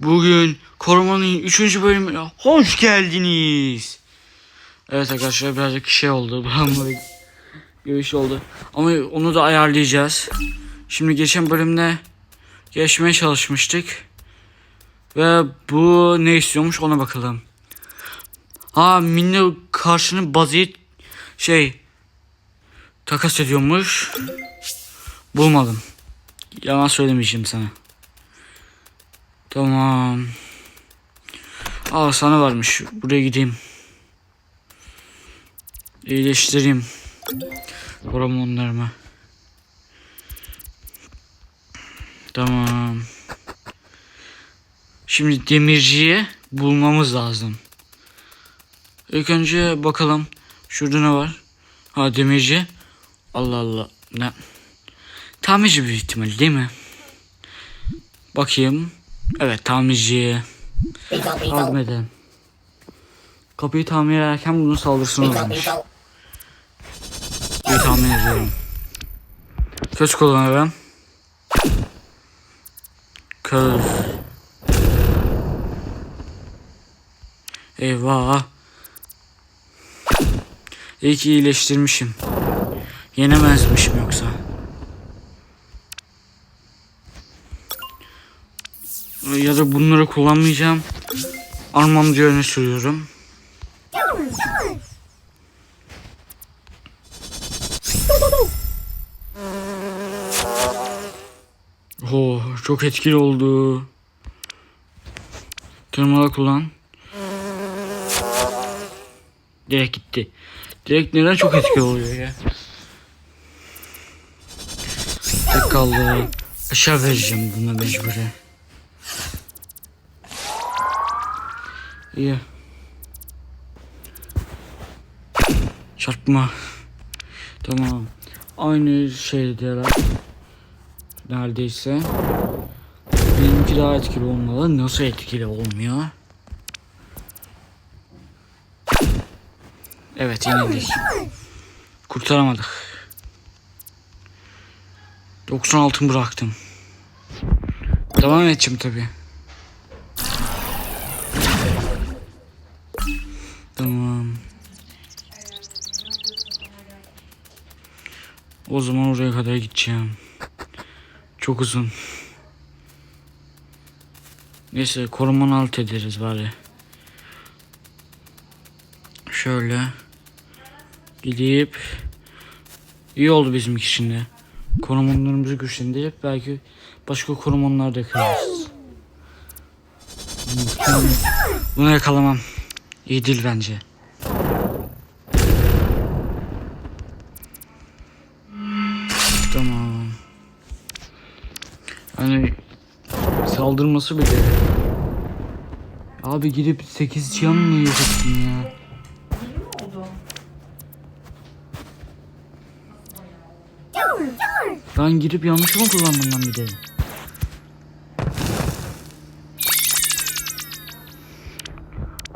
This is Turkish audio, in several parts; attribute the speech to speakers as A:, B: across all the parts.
A: Bugün korumanın 3. bölümüne hoş geldiniz. Evet arkadaşlar birazcık şey oldu. Görüş oldu. Ama onu da ayarlayacağız. Şimdi geçen bölümde geçmeye çalışmıştık. Ve bu ne istiyormuş ona bakalım. Ha Minne karşının bazıyı şey takas ediyormuş. Bulmadım. Yalan söylemeyeceğim sana. Tamam. Aa sana varmış. Buraya gideyim. İyileştireyim. Hormonlarımı. Tamam. Şimdi demirciye bulmamız lazım. İlk önce bakalım. Şurada ne var? Ha demirci. Allah Allah. Ne? Tamirci büyük ihtimal değil mi? Bakayım. Evet tamirci. Yardım edelim. Kapıyı tamir ederken bunun saldırısına uğramış. Bir tahmin ediyorum. Köz kullanıyorum. Köz. Eyvah. İyi ki iyileştirmişim. Yenemezmişim yoksa. Ya da bunları kullanmayacağım. Armamcı öne sürüyorum. Oh, çok etkili oldu. Tırmala kullan. Direkt gitti. Direkt neden çok etkili oluyor ya? Tek kaldı. Aşağı vereceğim buna mecburi. İyi. Çarpma. Tamam. Aynı şeydeler. Neredeyse. Benimki daha etkili olmalı. Nasıl etkili olmuyor? Evet yenildik. Kurtaramadık. 96 bıraktım. Devam edeceğim tabii. Tamam. O zaman oraya kadar gideceğim. Çok uzun. Neyse korumanı alt ederiz bari. Şöyle. Gidip iyi oldu bizim için de. Korumanlarımızı güçlendirip belki başka korumanlar da kırarız. Bunu yakalamam. İyi değil bence. Saldırması bile. Abi gidip 8 can mı yiyeceksin ya? Ben girip yanlış mı kullandım lan bir de?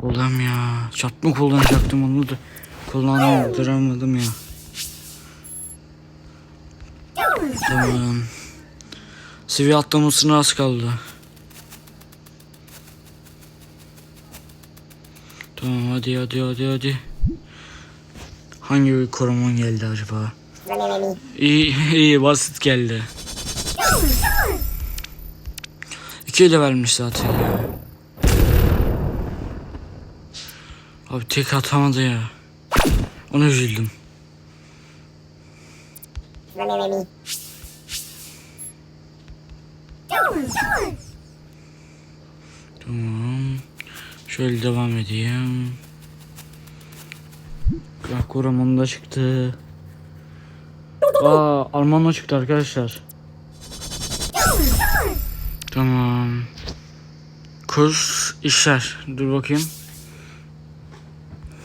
A: Ulan ya. Çarpma kullanacaktım onu da. Kullandıramadım ya. Tamam. Seviye atlamasına az kaldı. Tamam hadi hadi hadi hadi. Hangi koruman geldi acaba? İyi iyi basit geldi. İki de vermiş zaten ya. Abi tek atamadı ya. Ona üzüldüm. Tamam. Şöyle devam edeyim. Bak koramanı da çıktı. Aa Almanla çıktı arkadaşlar. Tamam. Kurs işler. Dur bakayım.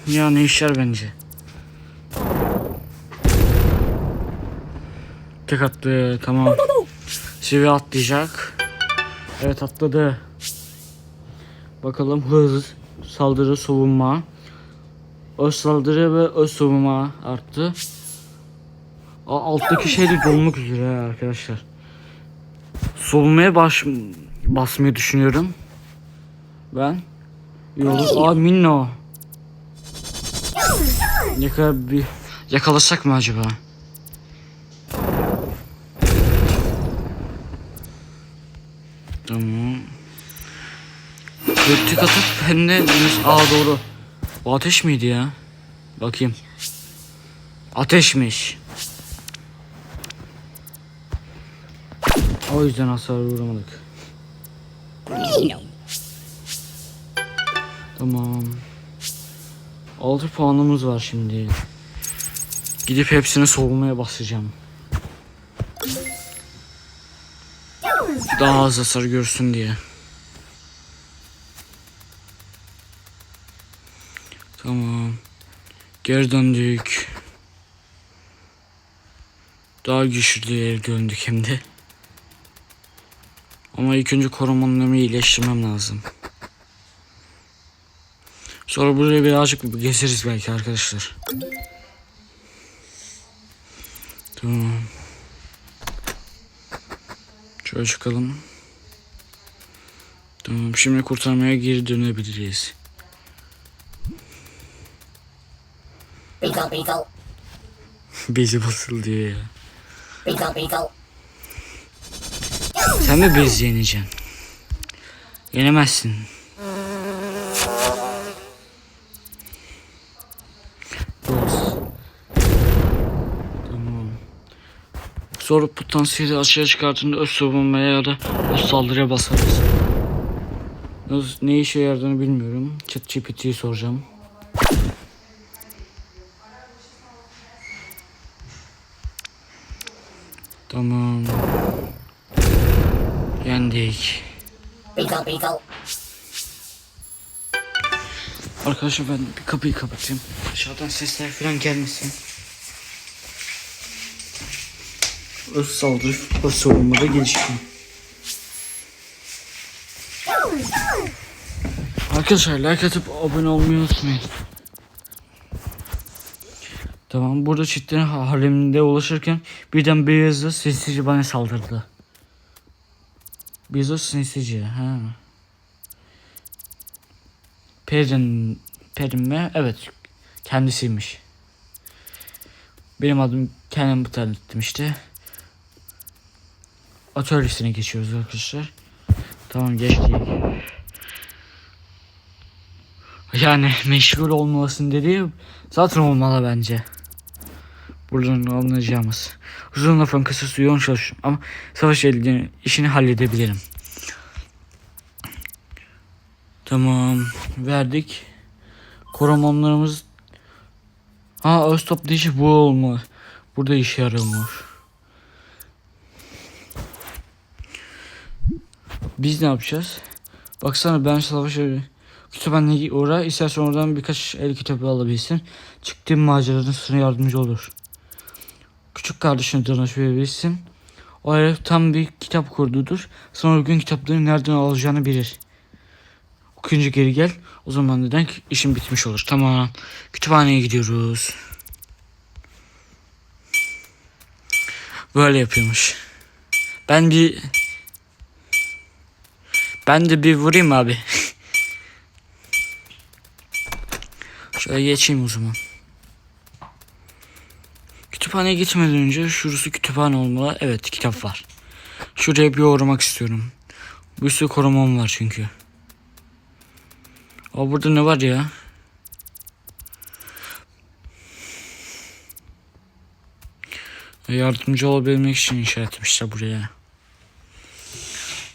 A: Yani işler bence. Tek attı. Tamam. Seviye atlayacak. Evet atladı. Bakalım hız, saldırı, savunma. Öz saldırı ve öz savunma arttı. A- alttaki şey de dolmak üzere arkadaşlar. Solmaya baş basmayı düşünüyorum. Ben yolu Aa Minno. Kadar bir yakalasak mı acaba? Tamam. Dörtlük atıp hem de Aa doğru. O ateş miydi ya? Bakayım. Ateşmiş. O yüzden hasar vuramadık. Tamam. 6 puanımız var şimdi. Gidip hepsini savunmaya basacağım. Daha az hasar görsün diye. Tamam. Geri döndük. Daha güçlü yere döndük hem de. Ama ilk önce korumalarımı iyileştirmem lazım. Sonra buraya birazcık gezeriz belki arkadaşlar. Tamam. Şöyle çıkalım. Tamam şimdi kurtarmaya geri dönebiliriz.
B: Beetle, beetle,
A: Bezi basıl diyor ya.
B: beetle, beetle.
A: Sen mi bezi yeneceksin? Yenemezsin. Sonra potansiyeli açığa çıkartınca öz savunmaya ya da öz saldırıya basarız. Ne işe yaradığını bilmiyorum. ChatGPT'yi soracağım. Tamam. Yendik.
B: Beetle, beetle.
A: Arkadaşlar ben bir kapıyı kapatayım. Dışarıdan sesler falan gelmesin. Öz saldırı, öz savunmada gelişkin. Arkadaşlar like atıp abone olmayı unutmayın. Tamam burada çitlerin ha- hareminde ulaşırken birden beyazı sessizce bana saldırdı. Beyazı sessizce ha. Perin, Perin mi? Evet. Kendisiymiş. Benim adım kendim bu ettim işte. Atölyesine geçiyoruz arkadaşlar. Tamam geçtik. Yani meşgul olmalısın dediği zaten olmalı bence. Buradan anlayacağımız. Uzun lafın kısası yoğun çalışıyorum ama savaş elini işini halledebilirim. Tamam. Verdik. Korumanlarımız Ha öz toplayıcı bu olma. Burada işe yaramıyor. Biz ne yapacağız? Baksana ben savaşa kütüphaneye uğra. İstersen oradan birkaç el kitabı alabilirsin. Çıktığın maceranın sana yardımcı olur. Küçük kardeşine danışabilirsin. O herif tam bir kitap kurdudur. Sonra gün kitapları nereden alacağını bilir. Okuyunca geri gel. O zaman neden işim bitmiş olur. Tamam. Kütüphaneye gidiyoruz. Böyle yapıyormuş. Ben bir ben de bir vurayım abi. Şöyle geçeyim o zaman. Kütüphaneye gitmeden önce şurası kütüphane olmalı. Evet kitap var. Şuraya bir uğramak istiyorum. Bir sürü korumam var çünkü. Aa burada ne var ya? Yardımcı olabilmek için inşa etmişler buraya.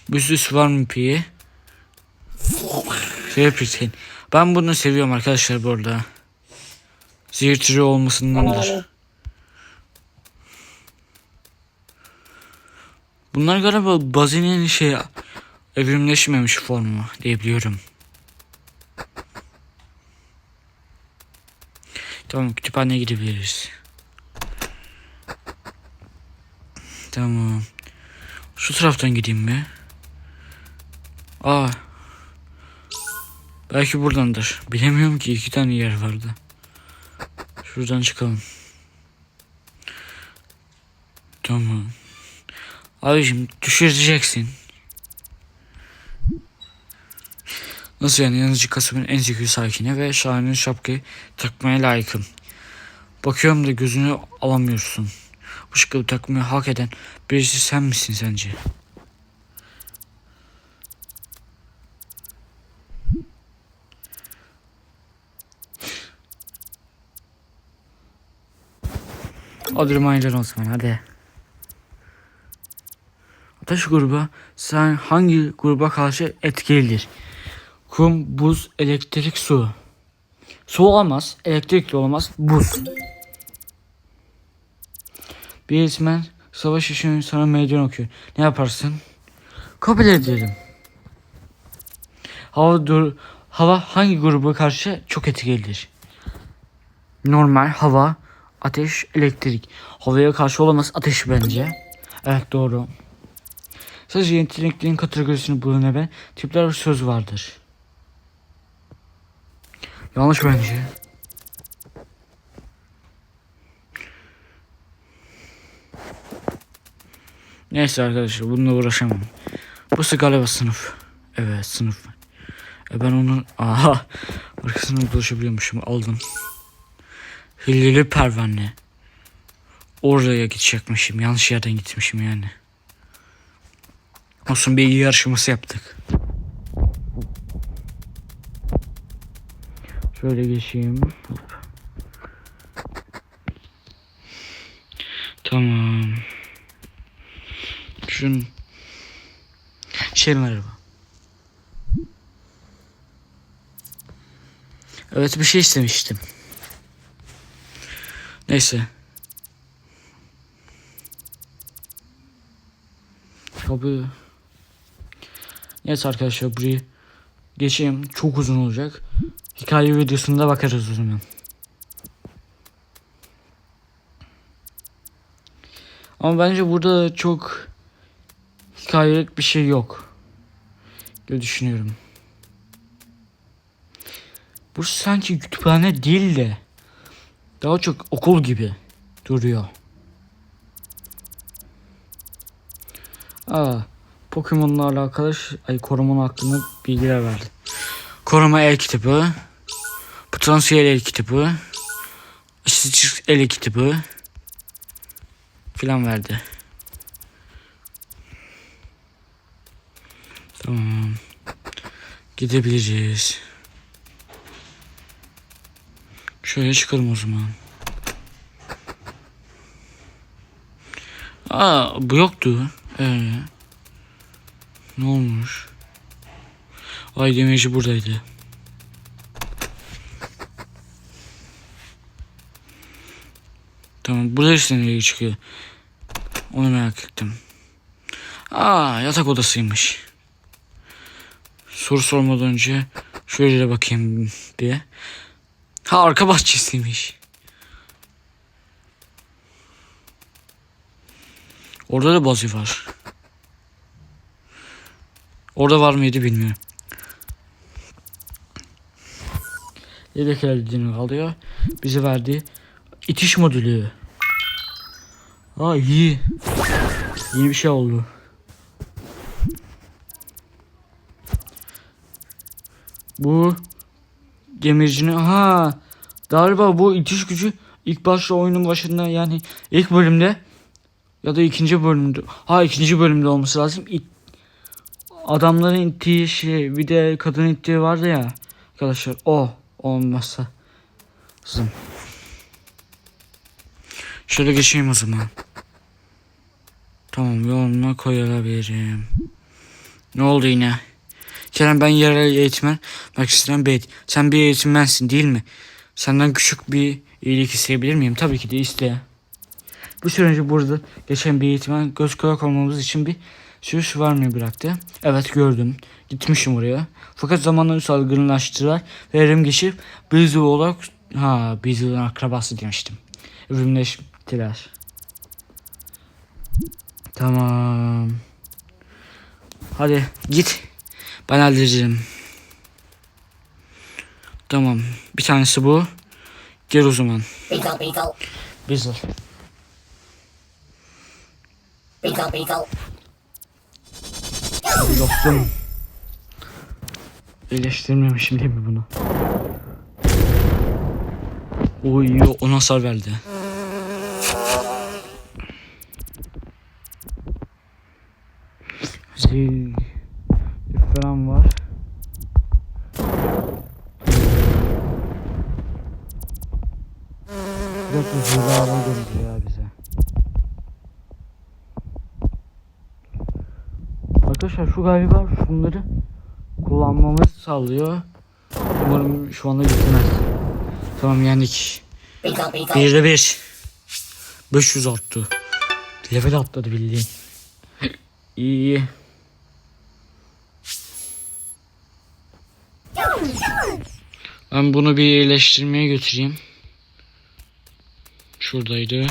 A: Bir süs var mı piye? Şey yapayım. Ben bunu seviyorum arkadaşlar bu arada. Zehir türü. Bunlar galiba bazinin şey evrimleşmemiş formu diyebiliyorum. Tamam kütüphaneye gidebiliriz. Tamam. Şu taraftan gideyim mi? Aa. Belki buradandır. Bilemiyorum ki iki tane yer vardı. Şuradan çıkalım. Tamam. Abicim düşüreceksin. Nasıl yani yanıcı kasabın en zeki sakini ve şahane şapkayı takmaya layıkım. Bakıyorum da gözünü alamıyorsun. Bu şapkayı takmayı hak eden birisi sen misin sence? Hadi reminder o zaman hadi. Ateş grubu sen hangi gruba karşı etkilidir? Kum, buz, elektrik, su. Su olamaz, elektrik de olamaz, buz. Bir eğitmen savaş için sana meydan okuyor. Ne yaparsın? Kabul ederim. Hava dur hava hangi gruba karşı çok etkilidir? Normal hava, ateş, elektrik. Havaya karşı olamaz ateş bence. Evet doğru. Sadece yeteneklerin kategorisini tipler ve söz vardır. Yanlış bence. Neyse arkadaşlar bununla uğraşamam. Bu galiba sınıf. Evet sınıf. E ben onun aha arkasına dolaşabiliyormuşum aldım. Hilleli pervane. Oraya gidecekmişim. Yanlış yerden gitmişim yani. Olsun bir yarışması yaptık. Şöyle geçeyim. Tamam. Şun şey merhaba. Evet bir şey istemiştim. Neyse. Tabii. Neyse arkadaşlar burayı geçeyim. Çok uzun olacak. Hikaye videosunda bakarız o zaman. Ama bence burada çok hikayelik bir şey yok. Diye düşünüyorum. Burası sanki kütüphane değil de daha çok okul gibi duruyor. Aa, Pokemon'la alakalı ay koruma hakkında bilgiler verdi. Koruma el kitabı, potansiyel el kitabı, ışıtıcı el kitabı filan verdi. Tamam. Gidebileceğiz. Şöyle çıkalım o zaman. Aa bu yoktu. Ee, ne olmuş? Ay demirci buradaydı. Tamam burada işte nereye çıkıyor? Onu merak ettim. Aa yatak odasıymış. Soru sormadan önce şöyle de bakayım bir. Ha arka bahçesiymiş. Orada da bazı var. Orada var mıydı bilmiyorum. Yedek eldiğini alıyor. Bize verdiği itiş modülü. Aa iyi. Yeni bir şey oldu. Bu demircinin ha galiba bu itiş gücü ilk başta oyunun başında yani ilk bölümde ya da ikinci bölümde ha ikinci bölümde olması lazım. İt, adamların ittiği şey bir de kadın ittiği vardı ya arkadaşlar o olmazsa lazım. Şöyle geçeyim o zaman. Tamam yoluna koyabilirim. Ne oldu yine? Kerem ben yerel eğitmen. Bak isteyen bey. Sen bir eğitmensin değil mi? Senden küçük bir iyilik isteyebilir miyim? Tabii ki de iste. Bu süreci burada geçen bir eğitmen göz kulak olmamız için bir süs var mı bıraktı? Evet gördüm. Gitmişim oraya. Fakat zamanla salgınlaştılar ve erim geçip Bizu olarak ha Bizu'nun akrabası demiştim. Ürünleştiler. Tamam. Hadi git. Ben halledeceğim. Tamam. Bir tanesi bu. Gel o zaman.
B: Beetle,
A: Bizzle.
B: beetle, beetle,
A: Dostum. iyileştirmemişim değil mi bunu? O iyi ona hasar verdi. Zil falan var. Bir dakika zil hava geldi ya bize. Arkadaşlar şu galiba şunları kullanmamızı sağlıyor. Umarım şu anda bitmez. Tamam yendik. Bir de bir. 500 arttı. Level atladı bildiğin. İyi. Ben bunu bir iyileştirmeye götüreyim. Şuradaydı.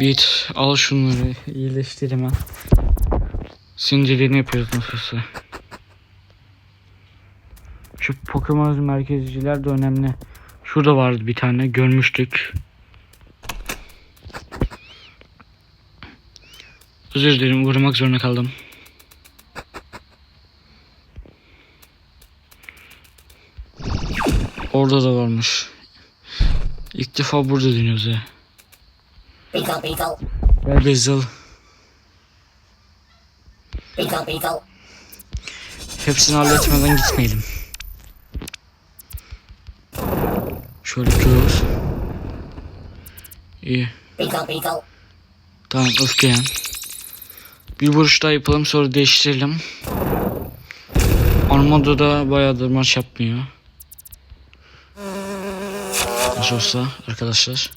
A: Bit al şunları iyileştir hemen. Sindirini yapıyoruz nasılsa. Şu Pokemon merkezciler de önemli. Şurada vardı bir tane görmüştük. Özür dilerim vurmak zorunda kaldım. Orada da varmış. İlk defa burada dönüyoruz ya.
B: Beetle, beetle.
A: Gel Basil.
B: Beetle, beetle.
A: Hepsini halletmeden gitmeyelim. Şöyle dur. İyi.
B: Beetle, beetle.
A: Tamam öfkelen. Bir vuruş daha yapalım sonra değiştirelim. Armada da bayağıdır maç yapmıyor. Nasıl olsa arkadaşlar.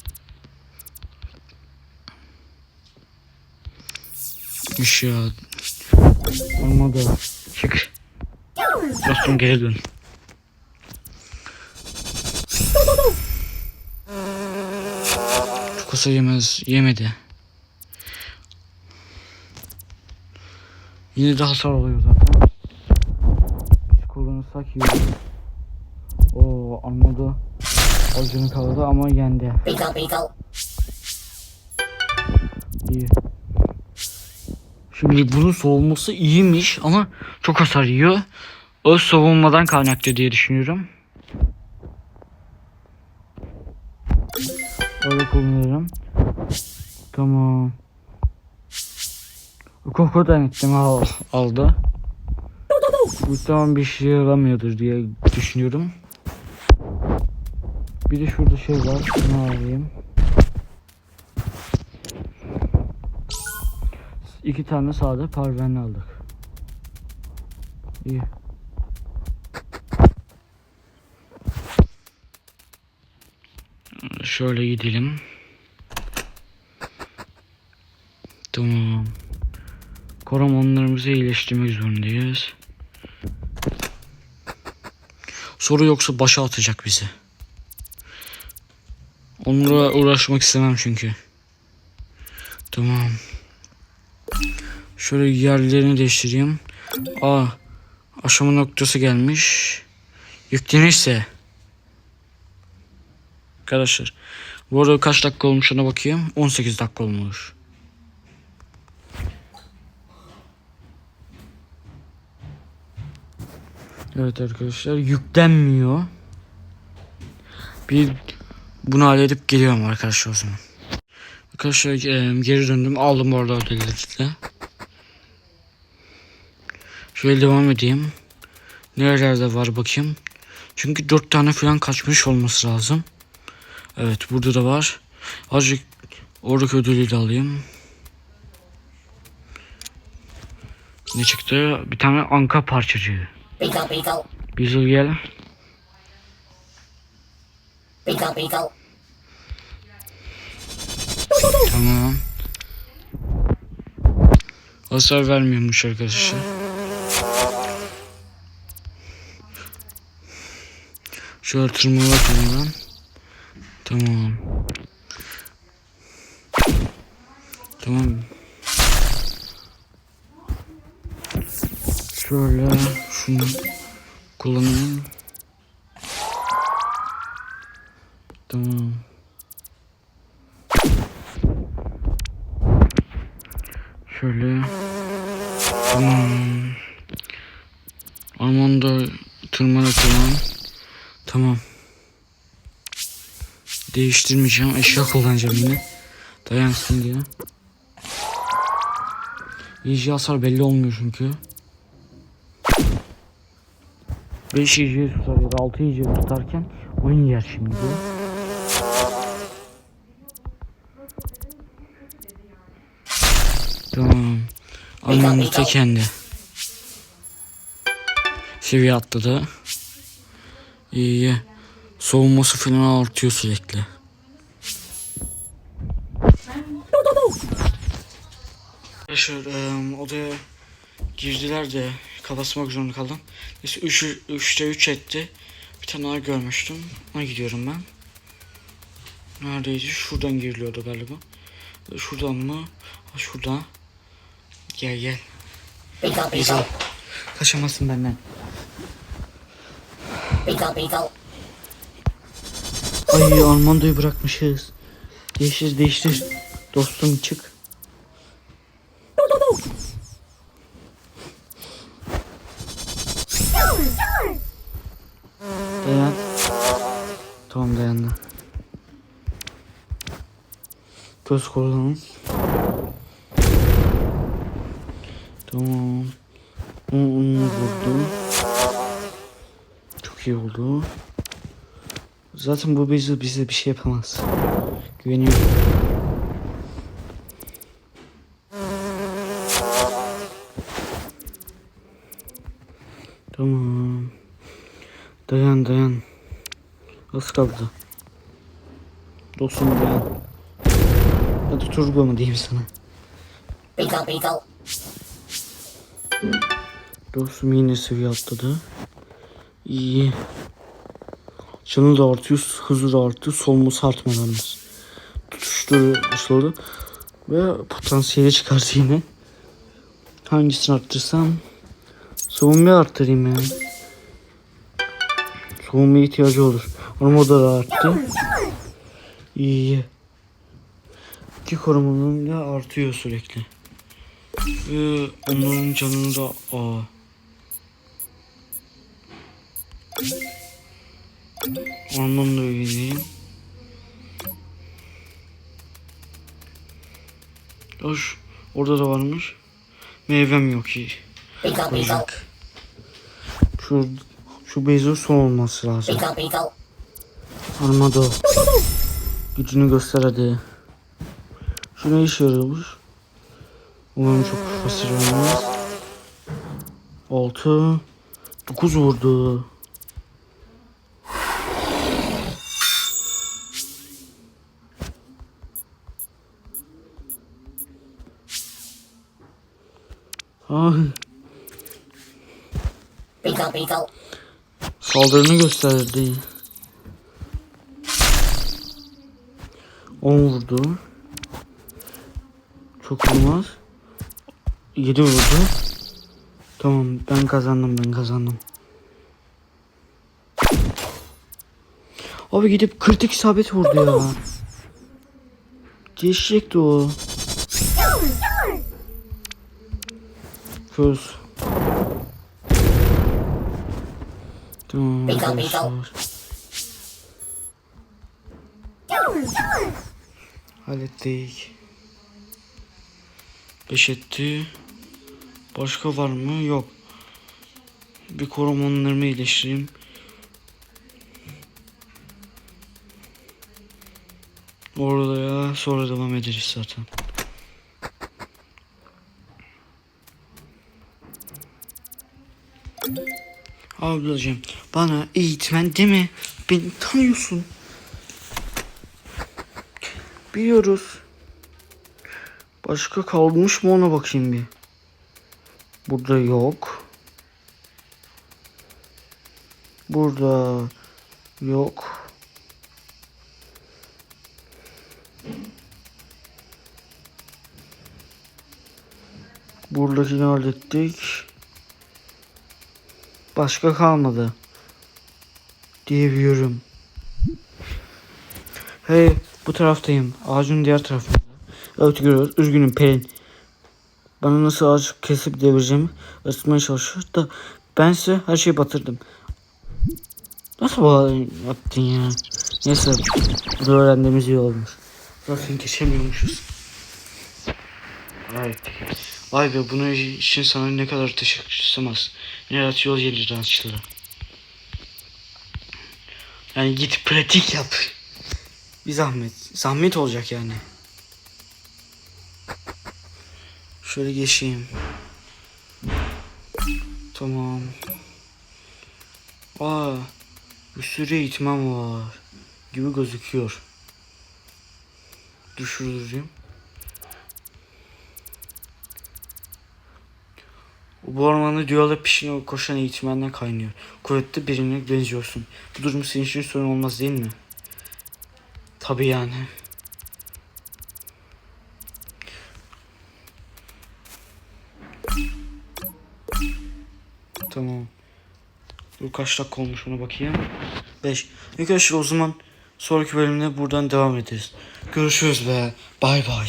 A: İş ya. Armada. Çık. Dostum geri dön. Çok olsa yemez. Yemedi. Yine de hasar oluyor zaten. Biz kullanırsak iyi olur. Oo armada acını kaldı ama yendi. İyi. Şimdi bunun savunması iyiymiş ama çok hasar yiyor. O savunmadan kaynaklı diye düşünüyorum. Öyle kullanırım. Tamam. Kokodan ettim al, aldı. Tamam bir şey yaramıyordur diye düşünüyorum. Bir de şurada şey var. Şunu alayım. İki tane sade parvenli aldık. İyi. Şöyle gidelim. Tamam. Koramanlarımızı iyileştirmek zorundayız. Soru yoksa başa atacak bizi. Onunla uğraşmak istemem çünkü. Tamam. Şöyle yerlerini değiştireyim. Aa, aşama noktası gelmiş. Yüklenirse. Arkadaşlar. Bu arada kaç dakika olmuş ona bakayım. 18 dakika olmuş. Evet arkadaşlar yüklenmiyor. Bir bunu halledip geliyorum arkadaşlar o zaman. Arkadaşlar e, geri döndüm. Aldım orada ödülleri de. Şöyle devam edeyim. Nerelerde var bakayım. Çünkü dört tane falan kaçmış olması lazım. Evet burada da var. Azıcık oradaki ödülü de alayım. Ne çıktı? Bir tane anka parçacığı.
B: Beetle, beetle.
A: Gel.
B: Beetle, beetle.
A: Tamam. Hasar vermiyormuş arkadaşlar. Şöyle tırmalak buradan. Tamam. Tamam. Şöyle şunu kullanayım. Tamam. Şöyle. Tamam. Almanda tırmana tırman. Tamam. Değiştirmeyeceğim. Eşya kullanacağım yine. Dayansın diye. İyice hasar belli olmuyor çünkü. 5 iyice tutar ya da 6 iyice tutarken oyun yer şimdi. Tamam. Almanın ta kendi. Seviye atladı. İyi iyi. Savunması falan artıyor sürekli. Arkadaşlar eee, odaya girdiler de kapatmak zorunda kaldım. Neyse 3, 3'te 3 etti. Bir tane daha görmüştüm. Ona gidiyorum ben. Neredeydi? Şuradan giriliyordu galiba. Şuradan mı? Ha, şuradan. Gel gel.
B: Beetle, beetle,
A: Kaçamazsın benden.
B: beetle, beetle,
A: Ay Armando'yu bırakmışız. Değiştir değiştir. Dostum çık. Dayan. Tamam dayandı. Göz kullanın. Tamam. Onu, onu vurdu. Çok iyi oldu. Zaten bu bize bize bir şey yapamaz. Güveniyorum. Tamam. Dayan dayan. Az kaldı. Dostum dayan. Hadi turbo mu diyeyim sana.
B: beetle, beetle,
A: Dostum yine seviye atladı. İyi. Canı da artıyor, hızı da artıyor, solması. Tutuşları açıldı. Ve potansiyeli çıkardı yine. Hangisini arttırsam? Savunmayı arttırayım ya. Savunmaya ihtiyacı olur. Armada da arttı. İyi. İki korumanın da artıyor sürekli. Ve onların canını da... Aa. Ormanla oynayayım. Hoş. Orada da varmış. Meyvem yok
B: beetle,
A: Olacak. Şu, şu Bezo son olması lazım. Armado. Gücünü göster hadi. Şu ne işe yarıyormuş? Umarım çok fasil olmaz. 6 9 vurdu. Ay,
B: beetle, beetle,
A: saldırını gösterdi. 10 vurdu. Çok olmaz. 7 vurdu. Tamam ben kazandım ben kazandım. Abi gidip kritik isabet vurdu ya. Geçecekti o. Köz. Tamam arkadaşlar. Hallettik. Beş etti. Başka var mı? Yok. Bir korumalarımı iyileştireyim. Orada ya sonra devam ederiz zaten. Ablacığım bana eğitmen deme. Beni tanıyorsun. Biliyoruz. Başka kalmış mı ona bakayım bir. Burada yok. Burada yok. Buradakini hallettik. Başka kalmadı. Diyebiliyorum. Hey bu taraftayım. Ağacın diğer tarafında. Evet görüyoruz. Üzgünüm Pelin. bana nasıl ağaç kesip devireceğimi öğretmeye çalışıyor da ben ise her şeyi batırdım. Nasıl bu yaptın ya? Neyse bunu öğrendiğimiz iyi olmuş. Zaten geçemiyormuşuz. Be. Vay be bunun için sana ne kadar teşekkür az. Neler yol gelir açıları. Yani git pratik yap. Bir zahmet. Zahmet olacak yani. Şöyle geçeyim. Tamam. Aa, bir sürü eğitmen var. Gibi gözüküyor. Düşürürüm. Bu ormanda düğüle pişine koşan eğitmenden kaynıyor. Kuvvetli birine benziyorsun. Bu durum senin için sorun olmaz değil mi? Tabii yani. Tamam. Dur kaç dakika olmuş ona bakayım. 5. Arkadaşlar o zaman sonraki bölümde buradan devam ederiz. Görüşürüz be. Bay bay.